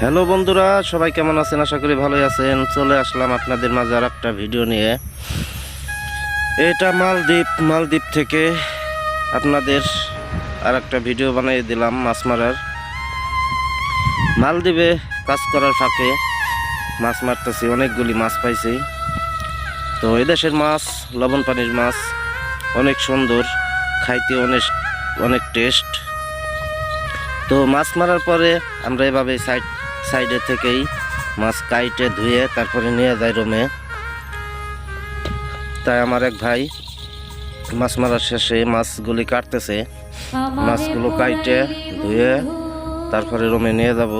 Hello বন্ধুরা, সবাই কেমন আছেন? আশা করি ভালোই আছেন। চলে আসলাম আপনাদের মাঝে আর একটা ভিডিও নিয়ে। এটা মালদ্বীপ মালদ্বীপ থেকে আপনাদের আর একটা ভিডিও বানিয়ে দিলাম মাছ মারার। মালদ্বীপে কাজ করার ফাঁকে মাছ মারতেছি, অনেকগুলি মাছ পাইছি। তো এদেশের মাছ, লবণ পানির মাছ, অনেক সুন্দর, খাইতে অনেক অনেক টেস্ট তো মাছ মারার পরে আমরা এভাবে সাইড সাইডে থেকেই মাছ কাইটে ধুয়ে তারপরে নিয়ে যায় রুমে। তাই আমার এক ভাই মাছ মারার শেষে মাছগুলি কাটতেছে। মাছগুলো কাইটে ধুয়ে তারপরে রুমে নিয়ে যাব।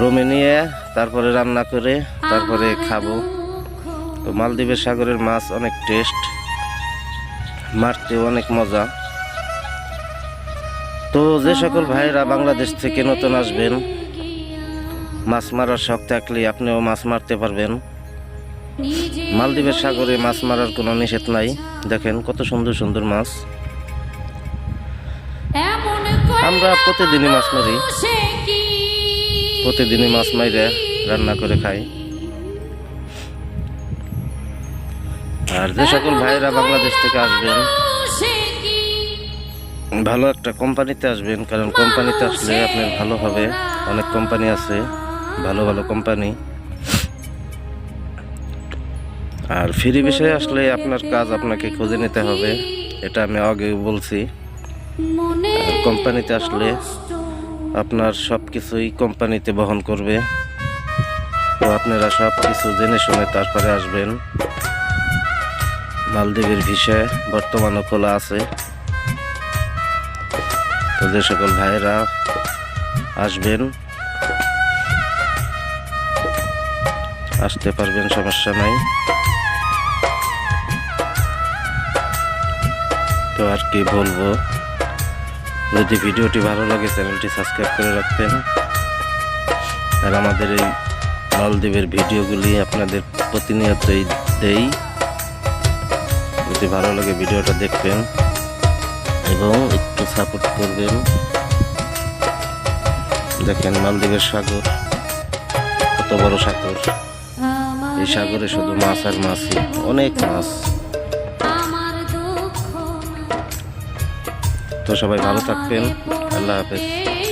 রুমে নিয়ে তারপরে রান্না করে তারপরে খাব। তো মালদ্বীপের সাগরের মাছ অনেক টেস্ট মারতেও অনেক মজা। তো যে সকল ভাইরা বাংলাদেশ থেকে নতুন আসবেন মাছ মারার শখ থাকলে আপনিও মাছ মারতে পারবেন। মালদ্বীপের সাগরে মাছ মারার কোনো নিষেধ নাই। দেখেন কত সুন্দর সুন্দর মাছ। আমরা প্রতিদিনই মাছ মারি। প্রতিদিনই মাছ মাইরে রান্না করে খাই। আর যে সকল ভাইরা বাংলাদেশ থেকে আসবেন, ভালো একটা কোম্পানিতে আসবেন, কারণ কোম্পানিতে আসলে আপনার ভালো হবে। অনেক কোম্পানি আছে। ভালো ভালো কোম্পানি আর ফ্রি বিষয়ে আসলে আপনার কাজ আপনাকে খুঁজে নিতে হবে, এটা আমি আগে বলছি। কোম্পানিতে আসলে আপনার সব কিছুই কোম্পানিতে বহন করবে। তো আপনারা সব কিছু জেনে শুনে তারপরে আসবেন। মালদ্বীপের ভিসা বর্তমানও খোলা আছে। তো যে সকল ভাইয়েরা আসবেন আসতে পারবেন, সমস্যা নাই। তো আর কি বলব, যদি ভিডিওটি ভালো লাগে, চ্যানেলটি সাবস্ক্রাইব করে রাখবেন। আর আমাদের এই মালদ্বীপের ভিডিওগুলি আপনাদের প্রতিনিয়তই দেই। যদি ভালো লাগে, ভিডিওটা দেখবেন এবং একটু সাপোর্ট করবেন। দেখেন মালদ্বীপের সাগর, কত বড় সাগর। এই সাগরে শুধু মাছ আর মাছই অনেক মাছ। তো সবাই ভালো থাকবেন। আল্লাহ হাফেজ।